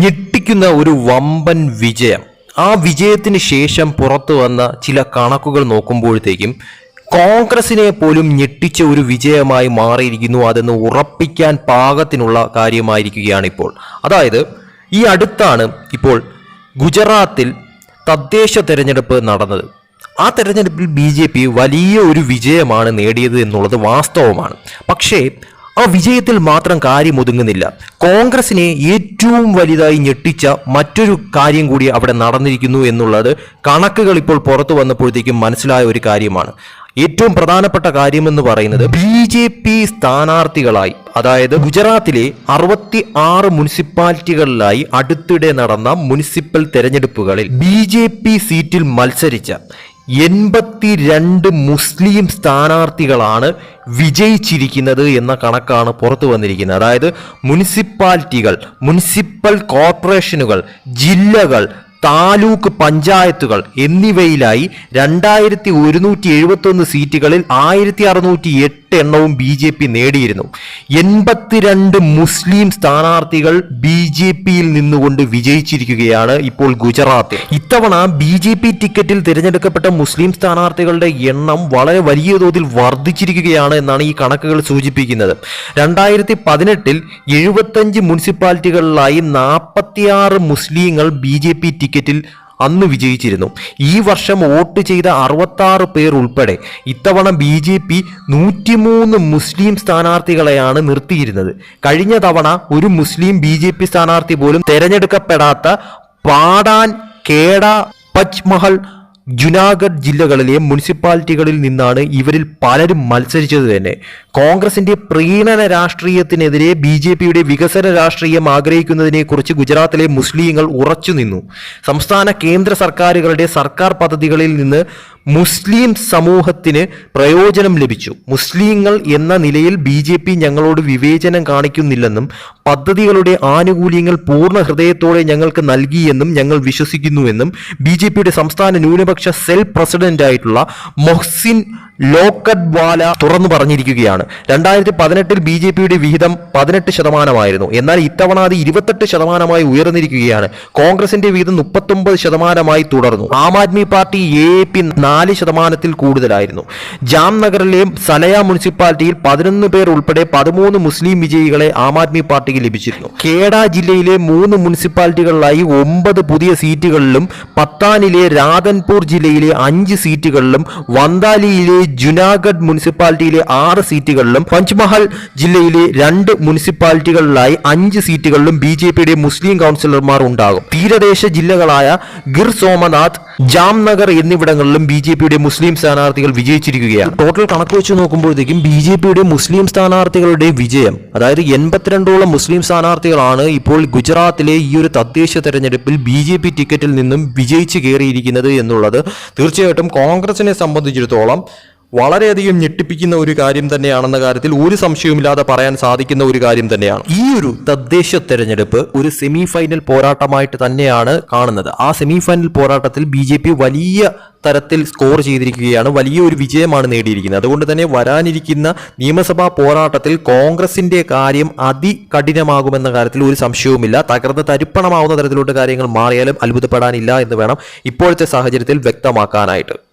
ഞെട്ടിക്കുന്ന ഒരു വമ്പൻ വിജയം. ആ വിജയത്തിന് ശേഷം പുറത്തു വന്ന ചില കണക്കുകൾ നോക്കുമ്പോഴത്തേക്കും കോൺഗ്രസിനെ പോലും ഞെട്ടിച്ച ഒരു വിജയമായി മാറിയിരിക്കുന്നു അതെന്ന് ഉറപ്പിക്കാൻ പാകത്തിനുള്ള കാര്യമായിരിക്കുകയാണ് ഇപ്പോൾ അതായത് ഈ അടുത്താണ് ഇപ്പോൾ ഗുജറാത്തിൽ തദ്ദേശ തെരഞ്ഞെടുപ്പ് നടന്നത്. ആ തെരഞ്ഞെടുപ്പിൽ ബി വലിയ ഒരു വിജയമാണ് നേടിയത് എന്നുള്ളത് വാസ്തവമാണ്. പക്ഷേ ആ വിജയത്തിൽ മാത്രം കാര്യം ഒതുങ്ങുന്നില്ല കോൺഗ്രസിനെ ഏറ്റവും വലുതായി ഞെട്ടിച്ച മറ്റൊരു കാര്യം കൂടി അവിടെ നടന്നിരിക്കുന്നു എന്നുള്ളത് കണക്കുകൾ ഇപ്പോൾ പുറത്തു വന്നപ്പോഴത്തേക്കും മനസ്സിലായ ഒരു കാര്യമാണ്. ഏറ്റവും പ്രധാനപ്പെട്ട കാര്യമെന്ന് പറയുന്നത് ബി ജെ പി സ്ഥാനാർത്ഥികളായി അതായത് ഗുജറാത്തിലെ അറുപത്തി ആറ് മുനിസിപ്പാലിറ്റികളിലായി അടുത്തിടെ നടന്ന മുനിസിപ്പൽ തെരഞ്ഞെടുപ്പുകളിൽ ബി ജെ പി സീറ്റിൽ മത്സരിച്ച എൺപത്തിരണ്ട് മുസ്ലിം സ്ഥാനാർത്ഥികളാണ് വിജയിച്ചിരിക്കുന്നത് എന്ന കണക്കാണ് പുറത്തു വന്നിരിക്കുന്നത്. അതായത് മുനിസിപ്പാലിറ്റികൾ മുനിസിപ്പൽ കോർപ്പറേഷനുകൾ ജില്ലകൾ താലൂക്ക് പഞ്ചായത്തുകൾ എന്നിവയിലായി രണ്ടായിരത്തി ഒരുന്നൂറ്റി എഴുപത്തൊന്ന് സീറ്റുകളിൽ ആയിരത്തി അറുന്നൂറ്റി എട്ട് എണ്ണവും ബി ജെ പി നേടിയിരുന്നു. എൺപത്തിരണ്ട് മുസ്ലിം സ്ഥാനാർത്ഥികൾ ബി ജെ പിയിൽ നിന്നുകൊണ്ട് വിജയിച്ചിരിക്കുകയാണ് ഇപ്പോൾ ഗുജറാത്ത് ഇത്തവണ ബി ജെ പി ടിക്കറ്റിൽ തിരഞ്ഞെടുക്കപ്പെട്ട മുസ്ലിം സ്ഥാനാർത്ഥികളുടെ എണ്ണം വളരെ വലിയ തോതിൽ വർദ്ധിച്ചിരിക്കുകയാണ് എന്നാണ് ഈ കണക്കുകൾ സൂചിപ്പിക്കുന്നത്. രണ്ടായിരത്തി പതിനെട്ടിൽ എഴുപത്തഞ്ച് മുനിസിപ്പാലിറ്റികളിലായി നാൽപ്പത്തിയാറ് മുസ്ലിങ്ങൾ ബി ജെ പി ടിക്കറ്റിൽ അന്ന് വിജയിച്ചിരുന്നു. ഈ വർഷം വോട്ട് ചെയ്ത അറുപത്താറ് പേർ ഉൾപ്പെടെ ഇത്തവണ ബി ജെ പി നൂറ്റിമൂന്ന് മുസ്ലിം സ്ഥാനാർത്ഥികളെയാണ് നിർത്തിയിരുന്നത്. കഴിഞ്ഞ തവണ ഒരു മുസ്ലിം ബി ജെ പി സ്ഥാനാർത്ഥി പോലും തെരഞ്ഞെടുക്കപ്പെടാത്ത പാടാൻ കേട പച്മഹൽ ജുനാഗഡ് ജില്ലകളിലെ മുനിസിപ്പാലിറ്റികളിൽ നിന്നാണ് ഇവരിൽ പലരും മത്സരിച്ചത് തന്നെ. കോൺഗ്രസിന്റെ പ്രീണന രാഷ്ട്രീയത്തിനെതിരെ ബി ജെ പിയുടെ വികസന രാഷ്ട്രീയം ആഗ്രഹിക്കുന്നതിനെ കുറിച്ച് ഗുജറാത്തിലെ മുസ്ലിങ്ങൾ ഉറച്ചു നിന്നു സംസ്ഥാന കേന്ദ്ര സർക്കാരുകളുടെ സർക്കാർ പദ്ധതികളിൽ നിന്ന് മുസ്ലിം സമൂഹത്തിന് പ്രയോജനം ലഭിച്ചു. മുസ്ലിങ്ങൾ എന്ന നിലയിൽ ബി ജെ പി ഞങ്ങളോട് വിവേചനം കാണിക്കുന്നില്ലെന്നും പദ്ധതികളുടെ ആനുകൂല്യങ്ങൾ പൂർണ ഹൃദയത്തോടെ ഞങ്ങൾക്ക് നൽകിയെന്നും ഞങ്ങൾ വിശ്വസിക്കുന്നുവെന്നും ബി ജെ പിയുടെ സംസ്ഥാന ന്യൂനപക്ഷ സെൽ പ്രസിഡന്റായിട്ടുള്ള മൊഹ്സിൻ ലോക്കഡ്വാല തുറന്നു പറഞ്ഞിരിക്കുകയാണ്. രണ്ടായിരത്തി പതിനെട്ടിൽ ബി ജെ പിയുടെ വിഹിതം പതിനെട്ട് ശതമാനമായിരുന്നു. എന്നാൽ ഇത്തവണ അത് ഇരുപത്തെട്ട് ശതമാനമായി ഉയർന്നിരിക്കുകയാണ്. കോൺഗ്രസിന്റെ വിഹിതം മുപ്പത്തൊമ്പത് ശതമാനമായി തുടർന്നു. Aam Aadmi Party A P നാല് ശതമാനത്തിൽ കൂടുതലായിരുന്നു. ജാംനഗറിലെ സലയ മുനിസിപ്പാലിറ്റിയിൽ പതിനൊന്ന് പേർ ഉൾപ്പെടെ പതിമൂന്ന് മുസ്ലിം വിജയികളെ ആം ആദ്മി പാർട്ടിക്ക് ലഭിച്ചിരുന്നു. കേഡ ജില്ലയിലെ മൂന്ന് മുനിസിപ്പാലിറ്റികളിലായി ഒമ്പത് പുതിയ സീറ്റുകളിലും പത്താനിലെ രാധൻപൂർ ജില്ലയിലെ അഞ്ച് സീറ്റുകളിലും വന്താലിയിലെ ജുനാഗഡ് മുനിസിപ്പാലിറ്റിയിലെ ആറ് സീറ്റുകളിലും പഞ്ച്മഹൽ ജില്ലയിലെ രണ്ട് മുനിസിപ്പാലിറ്റികളിലായി അഞ്ച് സീറ്റുകളിലും ബി ജെ പിയുടെ മുസ്ലിം കൗൺസിലർമാർ ഉണ്ടാകും. തീരദേശ ജില്ലകളായ ഗിർ സോമനാഥ് ജാംനഗർ എന്നിവിടങ്ങളിലും ബി ജെ പിയുടെ മുസ്ലിം സ്ഥാനാർത്ഥികൾ വിജയിച്ചിരിക്കുകയാണ്. ടോട്ടൽ കണക്ക് വെച്ച് നോക്കുമ്പോഴത്തേക്കും ബി ജെ പിയുടെ മുസ്ലിം സ്ഥാനാർത്ഥികളുടെ വിജയം അതായത് എൺപത്തിരണ്ടോളം മുസ്ലിം സ്ഥാനാർത്ഥികളാണ് ഇപ്പോൾ ഗുജറാത്തിലെ ഈ ഒരു തദ്ദേശ തെരഞ്ഞെടുപ്പിൽ ബി ജെ പി ടിക്കറ്റിൽ നിന്നും വിജയിച്ച് കയറിയിരിക്കുന്നത് എന്നുള്ളത് തീർച്ചയായിട്ടും കോൺഗ്രസിനെ സംബന്ധിച്ചിടത്തോളം വളരെയധികം ഞെട്ടിപ്പിക്കുന്ന ഒരു കാര്യം തന്നെയാണെന്ന കാര്യത്തിൽ ഒരു സംശയവുമില്ലാതെ പറയാൻ സാധിക്കുന്ന ഒരു കാര്യം തന്നെയാണ്. ഈ ഒരു തദ്ദേശ തെരഞ്ഞെടുപ്പ് ഒരു സെമി ഫൈനൽ പോരാട്ടമായിട്ട് തന്നെയാണ് കാണുന്നത്. ആ സെമി ഫൈനൽ പോരാട്ടത്തിൽ ബി വലിയ തരത്തിൽ സ്കോർ ചെയ്തിരിക്കുകയാണ്. വലിയ ഒരു വിജയമാണ് നേടിയിരിക്കുന്നത്. അതുകൊണ്ട് തന്നെ വരാനിരിക്കുന്ന നിയമസഭാ പോരാട്ടത്തിൽ കോൺഗ്രസിന്റെ കാര്യം അതികഠിനമാകുമെന്ന കാര്യത്തിൽ ഒരു സംശയവുമില്ല. തകർന്ന് തരിപ്പണമാവുന്ന തരത്തിലോട്ട് കാര്യങ്ങൾ മാറിയാലും അത്ഭുതപ്പെടാനില്ല എന്ന് വേണം ഇപ്പോഴത്തെ സാഹചര്യത്തിൽ വ്യക്തമാക്കാനായിട്ട്.